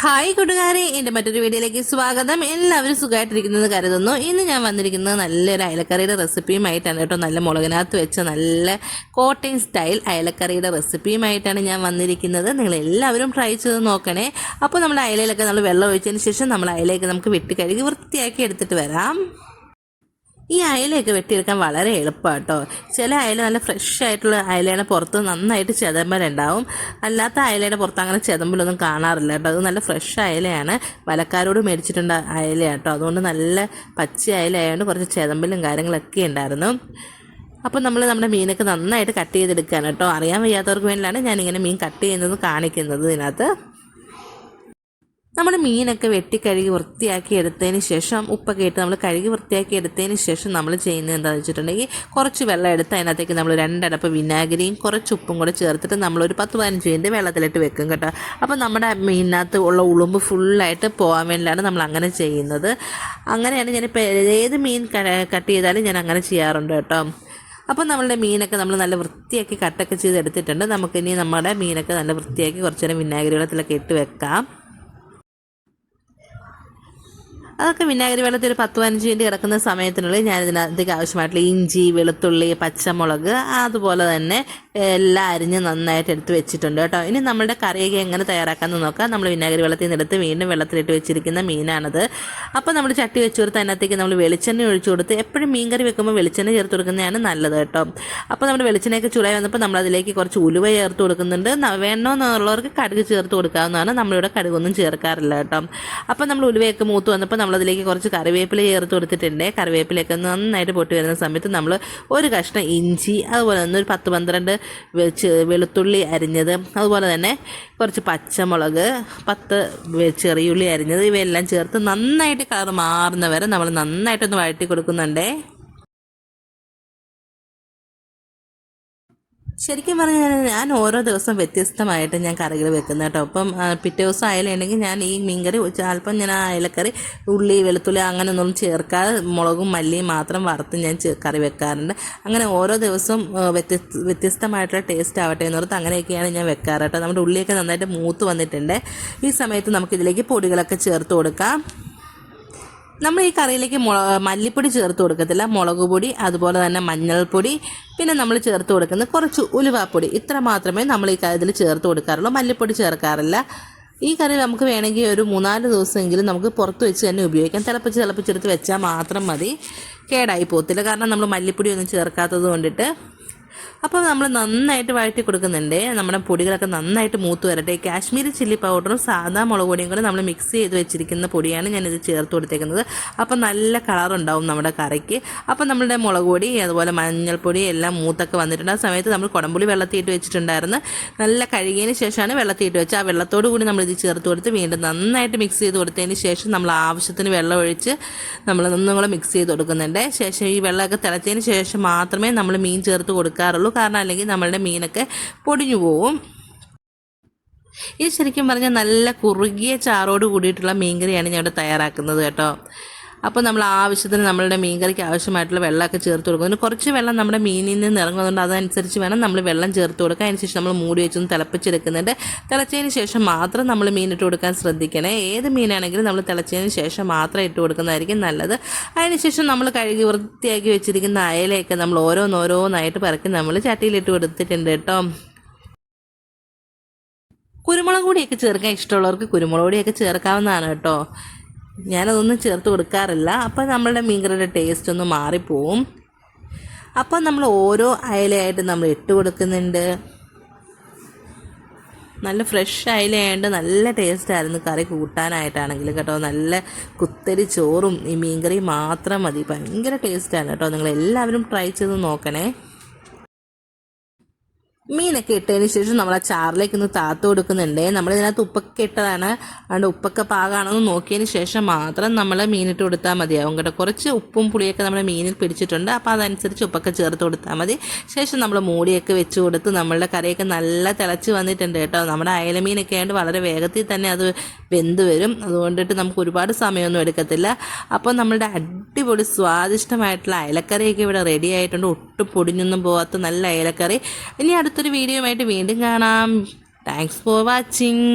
Hi കൂട്ടുകാരെ എന്റെ മറ്റൊരു വീഡിയോയിലേക്ക് സ്വാഗതം. എല്ലാവരും സുഖമായിട്ടിരിക്കുന്നത് കരുതുന്നു. ഇന്ന് ഞാൻ വന്നിരിക്കുന്നത് നല്ലൊരു അയലക്കറിയുടെ റെസിപ്പിയുമായിട്ടാണ് കേട്ടോ. നല്ല മുളകിനകത്ത് വെച്ച നല്ല കോട്ടയം സ്റ്റൈൽ അയലക്കറിയുടെ റെസിപ്പിയുമായിട്ടാണ് ഞാൻ വന്നിരിക്കുന്നത്. നിങ്ങൾ എല്ലാവരും ട്രൈ ചെയ്ത് നോക്കണേ. അപ്പോൾ നമ്മൾ അയലയിലൊക്കെ നമ്മൾ വെള്ളം ഒഴിച്ചതിന് ശേഷം നമ്മൾ അയലയൊക്കെ നമുക്ക് വെട്ടി കഴുകി വൃത്തിയാക്കി എടുത്തിട്ട് വരാം. ഈ അയലയൊക്കെ വെട്ടിയെടുക്കാൻ വളരെ എളുപ്പമാണ് കേട്ടോ ചില അയല നല്ല ഫ്രഷ് ആയിട്ടുള്ള അയലയുടെ പുറത്ത് നന്നായിട്ട് ചെതമ്പലുണ്ടാവും. അല്ലാത്ത അയലയുടെ പുറത്ത് അങ്ങനെ ചെതമ്പലൊന്നും കാണാറില്ല കേട്ടോ. അത് നല്ല ഫ്രഷ് അയലയാണ്. വലക്കാരോട് മേടിച്ചിട്ടുണ്ട് അയല കേട്ടോ അതുകൊണ്ട് നല്ല പച്ച അയല ആയതുകൊണ്ട് കുറച്ച് ചെതമ്പലും കാര്യങ്ങളൊക്കെ ഉണ്ടായിരുന്നു. അപ്പോൾ നമ്മൾ നമ്മുടെ മീനൊക്കെ നന്നായിട്ട് കട്ട് ചെയ്തെടുക്കുകയാണ് കേട്ടോ. അറിയാൻ വയ്യാത്തവർക്ക് വേണ്ടിയാണ് ഞാനിങ്ങനെ മീൻ കട്ട് ചെയ്യുന്നത് കാണിക്കുന്നത് ഇതിനകത്ത്. നമ്മുടെ മീനൊക്കെ വെട്ടി കഴുകി വൃത്തിയാക്കി എടുത്തതിന് ശേഷം ഉപ്പൊക്കെ ഇട്ട് നമ്മൾ കഴുകി വൃത്തിയാക്കി എടുത്തതിന് ശേഷം നമ്മൾ ചെയ്യുന്നത് എന്താണെന്ന് വെച്ചിട്ടുണ്ടെങ്കിൽ കുറച്ച് വെള്ളം എടുത്ത് അതിനകത്തേക്ക് നമ്മൾ രണ്ടടപ്പ് വിനാഗിരിയും കുറച്ച് ഉപ്പും കൂടെ ചേർത്തിട്ട് നമ്മളൊരു പത്ത് പതിനഞ്ച് മിനിറ്റ് വെള്ളത്തിലിട്ട് വെക്കും കേട്ടോ. അപ്പോൾ നമ്മുടെ മീനിനകത്ത് ഉള്ള ഉളുമ്പ് ഫുള്ളായിട്ട് പോകാൻ വേണ്ടിയാണ് നമ്മൾ അങ്ങനെ ചെയ്യുന്നത്. അങ്ങനെയാണ് ഞാനിപ്പോൾ ഏത് മീൻ കട്ട് ചെയ്താലും ഞാൻ അങ്ങനെ ചെയ്യാറുണ്ട് കേട്ടോ. അപ്പോൾ നമ്മളുടെ മീനൊക്കെ നമ്മൾ നല്ല വൃത്തിയാക്കി കട്ടൊക്കെ ചെയ്ത് എടുത്തിട്ടുണ്ട് നമുക്കിനി നമ്മുടെ മീനൊക്കെ നല്ല വൃത്തിയാക്കി കുറച്ച് നേരം വിനാഗിരി വെള്ളത്തിലൊക്കെ ഇട്ട് വെക്കാം. അതൊക്കെ വിനാഗിരി വെള്ളത്തിൽ ഒരു പത്ത് പതിനഞ്ച് മിനിറ്റ് കിടക്കുന്ന സമയത്തിനുള്ളിൽ ഞാൻ ഇതിനകത്തേക്ക് ആവശ്യമായിട്ടുള്ള ഇഞ്ചി വെളുത്തുള്ളി പച്ചമുളക് അതുപോലെ തന്നെ എല്ലാം അരിഞ്ഞ് നന്നായിട്ട് എടുത്ത് വെച്ചിട്ടുണ്ട് കേട്ടോ. ഇനി നമ്മുടെ കറിയൊക്കെ എങ്ങനെ തയ്യാറാക്കാമെന്ന് നോക്കാം. നമ്മൾ വിനാഗിരി വെള്ളത്തിൽ നിന്ന് എടുത്ത് വീണ്ടും വെള്ളത്തിലിട്ട് വെച്ചിരിക്കുന്ന മീനാണത്. അപ്പോൾ നമ്മൾ ചട്ടി വെച്ച് കൊടുത്ത് അതിനകത്തേക്ക് നമ്മൾ വെളിച്ചെണ്ണ ഒഴിച്ചു കൊടുത്ത് എപ്പോഴും മീൻ കറി വെക്കുമ്പോൾ വെളിച്ചെണ്ണ ചേർത്ത് കൊടുക്കുന്നതാണ് നല്ലത് കേട്ടോ. അപ്പോൾ നമ്മുടെ വെളിച്ചെണ്ണയൊക്കെ ചൂടായി വന്നപ്പോൾ നമ്മൾ അതിലേക്ക് കുറച്ച് ഉലുവ ചേർത്ത് കൊടുക്കുന്നുണ്ട്. വേണമെന്നുള്ളവർക്ക് കടുക് ചേർത്ത് കൊടുക്കാവുന്നതാണ്. നമ്മളിവിടെ കടുകൊന്നും ചേർക്കാറില്ല കേട്ടോ. അപ്പോൾ നമ്മൾ ഉലുവയൊക്കെ മൂത്ത് വന്നപ്പോൾ നമ്മളതിലേക്ക് കുറച്ച് കറിവേപ്പില ചേർത്ത് കൊടുത്തിട്ടുണ്ട്. കറിവേപ്പിലയൊക്കെ നന്നായിട്ട് പൊട്ടി വരുന്ന സമയത്ത് നമ്മൾ ഒരു കഷ്ണം ഇഞ്ചി അതുപോലെ തന്നെ ഒരു പത്ത് പന്ത്രണ്ട് വെളുത്തുള്ളി അരിഞ്ഞത്. അതുപോലെ തന്നെ കുറച്ച് പച്ചമുളക് പത്ത് ചെറിയുള്ളി അരിഞ്ഞത്. ഇവയെല്ലാം ചേർത്ത് നന്നായിട്ട് കളർ മാറുന്നവരെ നമ്മൾ നന്നായിട്ടൊന്ന് വഴറ്റി കൊടുക്കുന്നുണ്ടേ. ശരിക്കും പറഞ്ഞാൽ ഞാൻ ഓരോ ദിവസം വ്യത്യസ്തമായിട്ട് ഞാൻ കറികൾ വെക്കുന്നത് കേട്ടോ. അപ്പം പിറ്റേ ദിവസം അയലുണ്ടെങ്കിൽ ഞാൻ ഈ മീൻകറി അല്പം ഞാൻ ആ അയലക്കറി ഉള്ളി വെളുത്തുള്ളി അങ്ങനെ ഒന്നും ചേർക്കാതെ മുളകും മല്ലിയും മാത്രം വറുത്ത് ഞാൻ കറി വെക്കാറുണ്ട്. അങ്ങനെ ഓരോ ദിവസവും വ്യത്യസ്ത വ്യത്യസ്തമായിട്ടുള്ള ടേസ്റ്റ് ആവട്ടെ എന്ന് പറഞ്ഞാൽ അങ്ങനെയൊക്കെയാണ് ഞാൻ വെക്കാറ് കേട്ടോ. നമ്മുടെ ഉള്ളിയൊക്കെ നന്നായിട്ട് മൂത്ത് വന്നിട്ടുണ്ട്. ഈ സമയത്ത് നമുക്കിതിലേക്ക് പൊടികളൊക്കെ ചേർത്ത് കൊടുക്കാം. നമ്മൾ ഈ കറിയിലേക്ക് മുള മല്ലിപ്പൊടി ചേർത്ത് കൊടുക്കത്തില്ല. മുളക് പൊടി അതുപോലെ തന്നെ മഞ്ഞൾപ്പൊടി പിന്നെ നമ്മൾ ചേർത്ത് കൊടുക്കുന്നത് കുറച്ച് ഉലുവാപ്പൊടി. ഇത്ര മാത്രമേ നമ്മൾ ഈ ഇതിൽ ചേർത്ത് കൊടുക്കാറുള്ളൂ. മല്ലിപ്പൊടി ചേർക്കാറില്ല. ഈ കറി നമുക്ക് വേണമെങ്കിൽ ഒരു മൂന്നാൽ ദിവസമെങ്കിലും നമുക്ക് പുറത്ത് വെച്ച് തന്നെ ഉപയോഗിക്കാം. തിളപ്പിച്ച് തിളപ്പിച്ചെടുത്ത് വെച്ചാൽ മാത്രം മതി. കേടായി പോകത്തില്ല. കാരണം നമ്മൾ മല്ലിപ്പൊടി ഒന്നും ചേർക്കാത്തത് കൊണ്ടിട്ട് അപ്പോൾ നമ്മൾ നന്നായിട്ട് വഴറ്റി കൊടുക്കുന്നുണ്ട്. നമ്മുടെ പൊടികളൊക്കെ നന്നായിട്ട് മൂത്ത് വരട്ടെ. കാശ്മീരി ചില്ലി പൗഡറും സാധാ മുളക് പൊടിയും കൂടെ നമ്മൾ മിക്സ് ചെയ്ത് വെച്ചിരിക്കുന്ന പൊടിയാണ് ഞാനിത് ചേർത്ത് കൊടുത്തേക്കുന്നത്. അപ്പോൾ നല്ല കളർ ഉണ്ടാവും നമ്മുടെ കറിക്ക്. അപ്പോൾ നമ്മുടെ മുളക് പൊടി അതുപോലെ മഞ്ഞൾപ്പൊടി എല്ലാം മൂത്തൊക്കെ വന്നിട്ടുണ്ട്. ആ സമയത്ത് നമ്മൾ കുടംപുളി വെള്ളത്തിയിട്ട് വെച്ചിട്ടുണ്ടായിരുന്നു. നല്ല കഴുകിയതിന് ശേഷമാണ് വെള്ളത്തിയിട്ട് വെച്ച് ആ വെള്ളത്തോടു കൂടി നമ്മൾ ഇത് ചേർത്ത് കൊടുത്ത് വീണ്ടും നന്നായിട്ട് മിക്സ് ചെയ്ത് കൊടുത്തതിന് ശേഷം നമ്മൾ ആവശ്യത്തിന് വെള്ളം ഒഴിച്ച് നമ്മൾ ഒന്നും കൂടെ മിക്സ് ചെയ്ത് കൊടുക്കുന്നുണ്ട്. ശേഷം ഈ വെള്ളമൊക്കെ തിളച്ചതിന് ശേഷം മാത്രമേ നമ്മൾ മീൻ ചേർത്ത് കൊടുക്കാറുള്ളൂ കാരണം അല്ലെങ്കിൽ നമ്മളുടെ മീനൊക്കെ പൊടിഞ്ഞു പോവും. ഇത് ശരിക്കും പറഞ്ഞാൽ നല്ല കുറുകിയ ചാറോട് കൂടിയിട്ടുള്ള മീൻകറിയാണ് ഞാൻ ഇവിടെ തയ്യാറാക്കുന്നത് കേട്ടോ. അപ്പോൾ നമ്മൾ ആവശ്യത്തിന് നമ്മളുടെ മീൻകറിക്ക് ആവശ്യമായിട്ടുള്ള വെള്ളമൊക്കെ ചേർത്ത് കൊടുക്കും. കുറച്ച് വെള്ളം നമ്മുടെ മീനിൽ നിന്ന് ഇറങ്ങുന്നുണ്ട് അതനുസരിച്ച് വേണം നമ്മൾ വെള്ളം ചേർത്ത് കൊടുക്കുക അതിനുശേഷം നമ്മൾ മൂടി വെച്ചൊന്ന് തിളപ്പിച്ചെടുക്കുന്നുണ്ട്. തിളച്ചതിന് ശേഷം മാത്രം നമ്മൾ മീൻ ഇട്ട് കൊടുക്കാൻ ശ്രദ്ധിക്കണേ. ഏത് മീനാണെങ്കിലും നമ്മൾ തിളച്ചതിന് ശേഷം മാത്രം ഇട്ട് കൊടുക്കുന്നതായിരിക്കും നല്ലത്. അതിനുശേഷം നമ്മൾ കഴുകി വൃത്തിയാക്കി വെച്ചിരിക്കുന്ന അയലയൊക്കെ നമ്മൾ ഓരോന്നോരോന്നായിട്ട് പറക്കി നമ്മൾ ചട്ടിയിലിട്ട് കൊടുത്തിട്ടുണ്ട് കേട്ടോ. കുരുമുളക് പൊടിയൊക്കെ ചേർക്കാൻ ഇഷ്ടമുള്ളവർക്ക് കുരുമുളക് പൊടിയൊക്കെ ചേർക്കാവുന്നതാണ് കേട്ടോ. ഞാനതൊന്നും ചേർത്ത് കൊടുക്കാറില്ല. അപ്പോൾ നമ്മളുടെ മീൻകറിയുടെ ടേസ്റ്റ് ഒന്ന് മാറിപ്പോവും. അപ്പോൾ നമ്മൾ ഓരോ അയലയായിട്ട് നമ്മൾ ഇട്ട് കൊടുക്കുന്നുണ്ട്. നല്ല ഫ്രഷ് അയലയായതുകൊണ്ട് നല്ല ടേസ്റ്റായിരുന്നു കറി കൂട്ടാനായിട്ടാണെങ്കിൽ കേട്ടോ. നല്ല കുത്തരി ചോറും ഈ മീൻകറി മാത്രം മതി. ഭയങ്കര ടേസ്റ്റാണ് കേട്ടോ. നിങ്ങൾ എല്ലാവരും ട്രൈ ചെയ്ത് നോക്കണേ. മീനൊക്കെ ഇട്ടതിന് ശേഷം നമ്മൾ ആ ചാറിലേക്ക് ഒന്ന് താത്ത് കൊടുക്കുന്നുണ്ട്. നമ്മൾ ഇതിനകത്ത് ഉപ്പൊക്കെ ഇട്ടതാണ്. അതുകൊണ്ട് ഉപ്പൊക്കെ പാകാണെന്ന് നോക്കിയതിന് ശേഷം മാത്രം നമ്മൾ മീനിട്ട് കൊടുത്താൽ മതിയാവും കേട്ടോ കുറച്ച് ഉപ്പും പുളിയൊക്കെ നമ്മൾ മീനിൽ പിടിച്ചിട്ടുണ്ട്. അപ്പോൾ അതനുസരിച്ച് ഉപ്പൊക്കെ ചേർത്ത് കൊടുത്താൽ മതി. ശേഷം നമ്മൾ മൂടിയൊക്കെ വെച്ച് കൊടുത്ത് നമ്മളുടെ കറിയൊക്കെ നല്ല തിളച്ച് വന്നിട്ടുണ്ട് കേട്ടോ. നമ്മുടെ അയലമീനൊക്കെ ആയതുകൊണ്ട് വളരെ വേഗത്തിൽ തന്നെ അത് വെന്ത് വരും. അതുകൊണ്ടിട്ട് നമുക്ക് ഒരുപാട് സമയമൊന്നും എടുക്കത്തില്ല. അപ്പോൾ നമ്മളുടെ അടിപൊളി സ്വാദിഷ്ടമായിട്ടുള്ള അയലക്കറിയൊക്കെ ഇവിടെ റെഡി ആയിട്ടുണ്ട്. ഒട്ടും പൊടിഞ്ഞൊന്നും പോകാത്ത നല്ല അയലക്കറി. ഇനി അടുത്ത അടുത്തൊരു വീഡിയോ ആയിട്ട് വീണ്ടും കാണാം. Thanks for watching